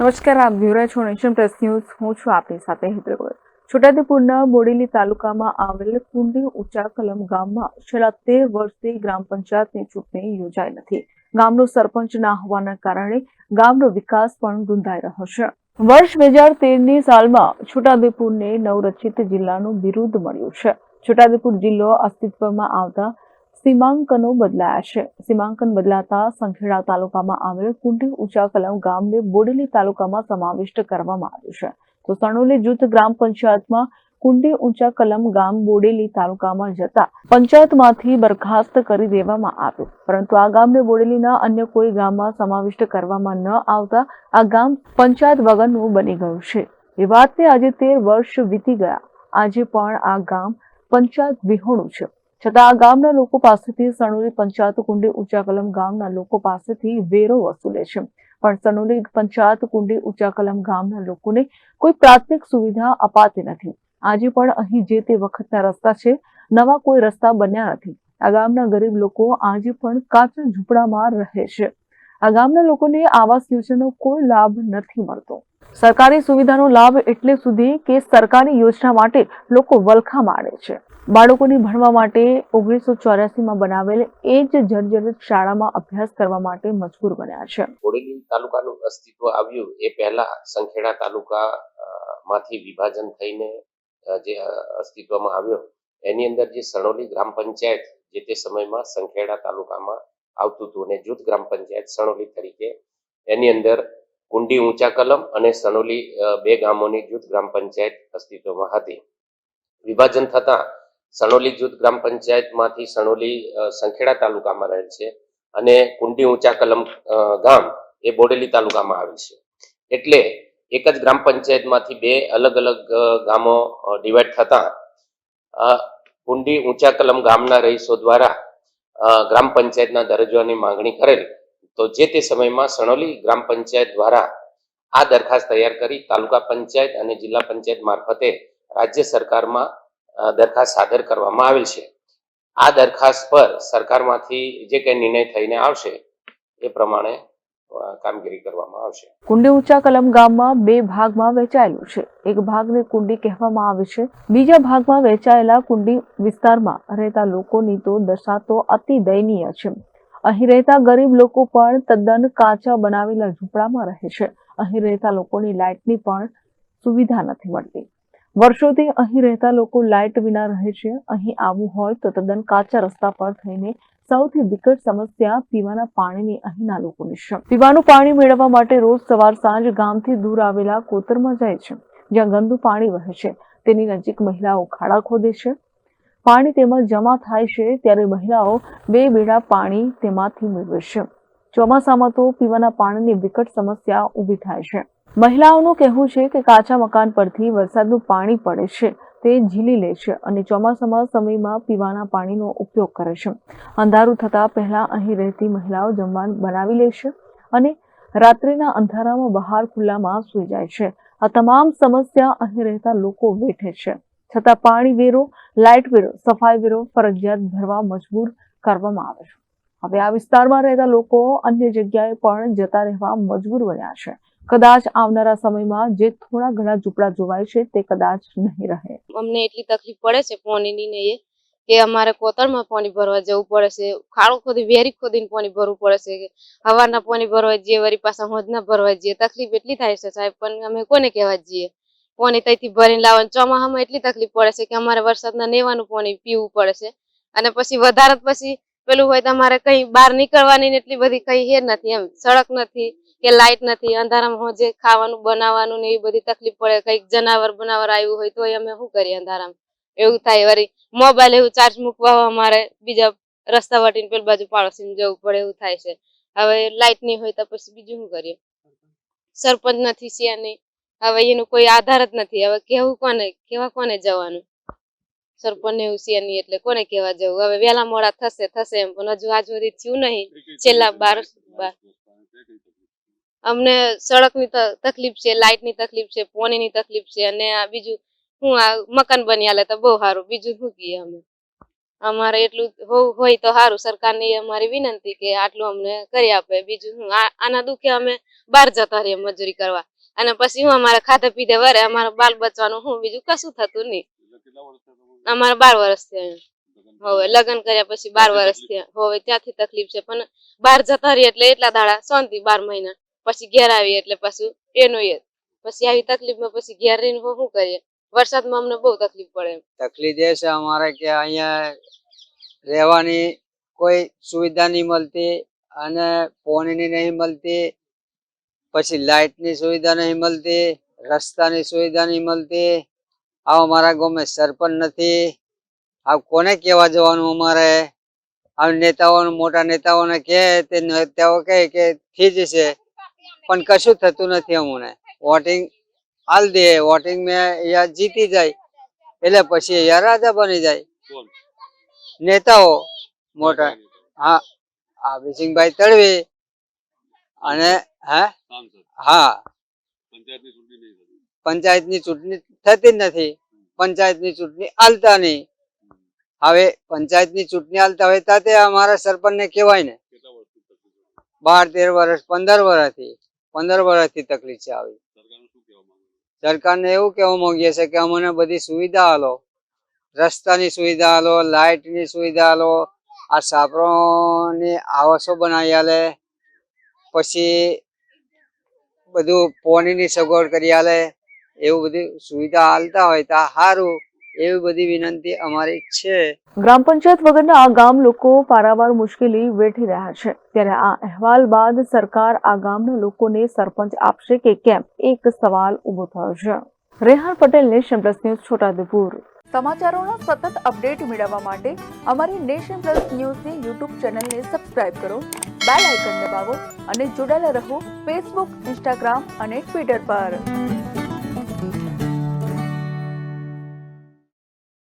નમસ્કાર, આપ જોઈ છો નેશન પ્રેસ ન્યૂઝ. હું છું આપની સાથે હેતલ છોટાઉદેપુરના બોડેલી તાલુકામાં આવેલ કુંડી ઊંચા કલમ ગામમાં છેલ્લા તેર વર્ષથી ગ્રામ પંચાયતની ચૂંટણી યોજાઈ નથી. ગામનો સરપંચ ના હોવાના કારણે ગામનો વિકાસ પણ ગુંધાઈ રહ્યો છે. વર્ષ બે હજાર તેરની સાલમાં છોટાઉદેપુરને નવરચિત જિલ્લાનું બિરુદ મળ્યું છે. છોટાઉદેપુર જિલ્લો અસ્તિત્વમાં આવતા સીમાંકનો બદલાયા છે. સીમાંકન બદલાતા સંખેડા તાલુકામાં આવેલ કુંડી ઊંચા કલમ ગામને બોડેલી તાલુકામાં સમાવિષ્ટ કરવામાં આવ્યું છે. તો સણોલી જૂથ ગ્રામ પંચાયતમાં કુંડી ઊંચા કલમ ગામ બોડેલી તાલુકામાં જતા પંચાયતમાંથી બરખાસ્ત કરી દેવામાં આવ્યું. પરંતુ આ ગામને બોડેલીના અન્ય કોઈ ગામમાં સમાવિષ્ટ કરવામાં ન આવતા આ ગામ પંચાયત વગરનું બની ગયું છે. એ વાતને આજે તેર વર્ષ વીતી ગયા. આજે પણ આ ગામ પંચાયત વિહોણું છે. છતાં આ ગામના લોકો પાસેથી સણોલી પંચાયત કુંડી ઊંચા કલમ ગામના લોકો પાસેથી વેરો વસૂલે છે. પણ સણોલી પંચાયત કુંડી ઊંચા કલમ ગામના લોકોને કોઈ પ્રાથમિક સુવિધા અપાતી નથી. આજે પણ અહીં જે તે વખતના રસ્તા છે, નવા કોઈ રસ્તા બન્યા નથી. આ ગામના ગરીબ લોકો આજે પણ કાચા ઝૂંપડામાં રહે છે. આ ગામના લોકોને આવાસ યોજનાનો કોઈ લાભ નથી મળતો. સરકારી સુવિધાનો લાભ એટલે સુધી કે સરકારી યોજના માટે લોકો વલખા માણે છે. બાળકોને ભણવા માટે ઓગણીસો ચોર્યાસીમાં બનાવેલ એ જ જર્જરિત શાળામાં અભ્યાસ કરવા માટે મજબૂર બન્યા છે. બોડેલી તાલુકાનું અસ્તિત્વ આવ્યું એ પહેલા સંખેડા તાલુકા માંથી વિભાજન થઈને જે અસ્તિત્વમાં આવ્યો, એની અંદર જે સણોલી ગ્રામ પંચાયત જે તે સમયમાં સંખેડા તાલુકામાં આવતું હતું અને જૂથ ગ્રામ પંચાયત સણોલી તરીકે, એની અંદર કુંડી ઊંચા કલમ અને સણોલી બે ગામોની જૂથ ગ્રામ પંચાયત અસ્તિત્વમાં હતી. વિભાજન થતાં સણોલી જૂથ ગ્રામ પંચાયતમાંથી સણોલી સંખેડા તાલુકામાં રહેલ છે અને કુંડી ઊંચા કલમ ગામ એ બોડેલી તાલુકામાં આવેલ છે. એટલે એક જ ગ્રામ પંચાયતમાંથી બે અલગ અલગ ગામો ડિવાઈડ થતા કુંડી ઊંચા કલમ ગામના રહીશો દ્વારા ગ્રામ પંચાયતના દરજ્જાની માંગણી કરેલ. તો જે તે સમયમાં સણોલી ગ્રામ પંચાયત દ્વારા આ દરખાસ્ત તૈયાર કરી તાલુકા પંચાયત અને જિલ્લા પંચાયત મારફતે રાજ્ય સરકારમાં દરખાસ્ત સાદર કરવામાં આવેલ છે. આ દરખાસ્ત પર સરકારમાંથી જે કંઈ નિર્ણય થઈને આવશે, એ પ્રમાણે કામગીરી કરવામાં આવશે. કુંડી ઊંચા કલમ ગામમાં બે ભાગમાં વહેંચાયેલું છે. એક ભાગને કુંડી કહેવામાં આવે છે. બીજા ભાગમાં વહેંચાયેલા કુંડી વિસ્તારમાં રહેતા લોકોની તો દશા તો અતિ દયનીય છે. અહીં રહેતા ગરીબ લોકો પણ તદ્દન કાચા બનાવેલા ઝૂંપડામાં રહે છે. અહીં રહેતા લોકોની લાઇટની પણ સુવિધા નથી મળતી. વર્ષોથી અહીં રહેતા લોકો લાઇટ વિના રહે છે. અહીં આવવું હોય તો તદ્દન કાચા રસ્તા પર થઈને સૌથી વિકટ સમસ્યા પીવાના પાણીની અહીંના લોકોની છે. પીવાનું પાણી મેળવવા માટે રોજ સવાર સાંજ ગામથી દૂર આવેલા કોતરમાં જાય છે. જ્યાં ગંદુ પાણી વહે છે. તેની નજીક મહિલાઓ ખાડા ખોદે છે. પાણી તેમાં જમા થાય છે ત્યારે મહિલાઓ બે બેડા પાણી તેમાંથી મેળવે છે. ચોમાસામાં તો પીવાના પાણીની વિકટ સમસ્યા ઊભી થાય છે. મહિલાઓનું કહેવું છે કે કાચા મકાન પરથી વરસાદનું પાણી પડે છે. તે ઝીલી લે છે અને ચોમાસામાં સમયમાં પીવાના પાણીનો ઉપયોગ કરે છે. અંધારું થતાં પહેલાં અહીં રહેતી મહિલાઓ જમવાનું બનાવી લે છે અને રાત્રિના અંધારામાં બહાર ખુલ્લામાં સૂઈ જાય છે. આ તમામ સમસ્યા અહીં રહેતા લોકો વેઠે છે. છતાં પાણી વેરો, લાઇટ વેરો, સફાઈ વેરો, ફરજિયાત ભરવા મજબૂર કરવામાં આવે છે. હવે આ વિસ્તારમાં રહેતા લોકો અન્ય જગ્યાએ પણ જતા રહેવા મજબૂર બન્યા છે. કદાચ આવનારા સમયમાં જે થોડા ઘણા ઝૂંપડા જોવાય છે તે કદાચ નહીં રહે. અમને એટલી તકલીફ પડે છે પાણીની ને એ, કે અમારે કોતરમાં પાણી ભરવા જવું પડે છે, ખાડું ખોદી, વેરી ખોદીને પાણી ભરવું પડે છે હવાના પાણી ભરવા જઈએ, વરી પાછા હોજના ભરવા જઈએ. તકલીફ એટલી થાય છે સાહેબ, પણ અમે કોને કહેવા જઈએ? પાણી ત્યાંથી ભરીને લાવવાનું ચોમાસામાં એટલી તકલીફ પડે છે કે અમારે વરસાદના નેવાનું પાણી પીવું પડે છે. અને પછી વધારે પછી પેલું હોય તો અમારે કઈ બહાર નીકળવાની એટલી બધી કઈ હેર નથી એમ, સડક નથી કે લાઇટ નથી અંધારામાં હોજે ખાવાનું બનાવવાનું ને એવી બધી તકલીફ પડે કંઈક જનાવર બનાવર આવ્યું હોય તો અમે શું કરીએ અંધારામાં? એવું થાય વળી મોબાઈલ એવું ચાર્જ મૂકવા અમારે બીજા રસ્તા વાટીને પેલી બાજુ પાડોશી જવું પડે એવું થાય છે. હવે લાઇટ નહીં હોય તો પછી બીજું શું કરીએ? સરપંચ નથી શિયા નહીં. હવે એનું કોઈ આધાર જ નથી. હવે કેવું કોને કેવા કોને જવાનું? સરપંચ ને એવું શિયા નહીં એટલે કોને કેવા જવું? હવે વહેલા મોડા થશે થશે એમ. પણ હજુ હાજુ સુધી થયું નહીં. છેલ્લા બાર બાર અમને સડકની તકલીફ છે લાઇટની તકલીફ છે પાણીની તકલીફ છે અને આ બીજું હું આ મકાન બની હાલે તો બહુ સારું. બીજું શું કહીએ અમે? અમારે એટલું હોય તો સારું. સરકારની અમારી વિનંતી કે આટલું અમને કરી આપે. બીજું શું આના દુખે અમે બહાર જતા રહીએ મજૂરી કરવા. અને પછી હું અમારે ખાધે પીધે વરે અમારે બાલ બચવાનું હું બીજું કશું થતું નહીં. અમારે બાર વર્ષ થયા હવે લગ્ન કર્યા પછી બાર વર્ષ થયા. હવે ત્યાંથી તકલીફ છે. પણ બહાર જતા રહીએ એટલે એટલા દાડા શાંતિ બાર મહિના. પછી ઘેર આવીએ એટલે પાછું એનું એ. પછી આવી તકલીફમાં પછી ઘેર રહીને શું કરીએ? વરસાદમાં અમને બહુ તકલીફ પડે તકલીફ એ છે અમારે કે અહીંયા રહેવાની કોઈ સુવિધા નહીં મળતી અને પોણીની નહીં મળતી, પછી લાઇટની સુવિધા નહીં મળતી, રસ્તાની સુવિધા નહીં મળતી. આ અમારા ગામમાં સરપંચ નથી. આ કોને કહેવા જવાનું અમારે? આ નેતાઓને મોટા નેતાઓને કહે, તે નેતાઓ કહે કે થઈ જશે પણ કશું થતું નથી અમને. વોટિંગ હાલ દે વોટિંગ મેં અહીંયા જીતી જાય એટલે પછી અહીંયા રાજા બની જાય. નેતાઓ મોટા. હા અભિસિંહભાઈ તળવી અને હે? હા પંચાયતની ચૂંટણી થતી. જ નથી. પંચાયતની ચૂંટણી હાલતા નહીં. હવે પંચાયતની ચૂંટણી હાલતા હોય તાતે અમારા સરપંચને કહેવાય ને. બાર તેર વર્ષ પંદર વર્ષથી. પંદર વર્ષથી તકલીફ છે આવી. સરકારને એવું કહેવા માંગીએ છે કે અમને બધી સુવિધા આલો. રસ્તાની સુવિધા આલો લાઇટની સુવિધા આલો આ સાપરોની આવાસો બનાવી આલે પછી બધું પોણીની સગવડ કરી આલે એવું બધી સુવિધા હાલતા હોય તો સારું. એવી બધી વિનંતી અમારી છે. ગ્રામ પંચાયત વગરના આ ગામ લોકો પારાવાર મુશ્કેલી વેઠી રહ્યા છે. ત્યારે આ અહેવાલ બાદ સરકાર આ ગામના લોકોને સરપંચ આપશે કે કેમ? એક સવાલ ઊભો થયો છે. Rehan Patel nation plus news Chhotaudepur. સમાચારોના સતત અપડેટ મેળવવા માટે અમારી નેશન પ્લસ ન્યૂઝની યુટ્યુબ ચેનલને સબસ્ક્રાઇબ કરો બેલ આઇકન દબાવો અને જોડાયેલા રહો ફેસબુક ઇન્સ્ટાગ્રામ અને ટ્વિટર પર.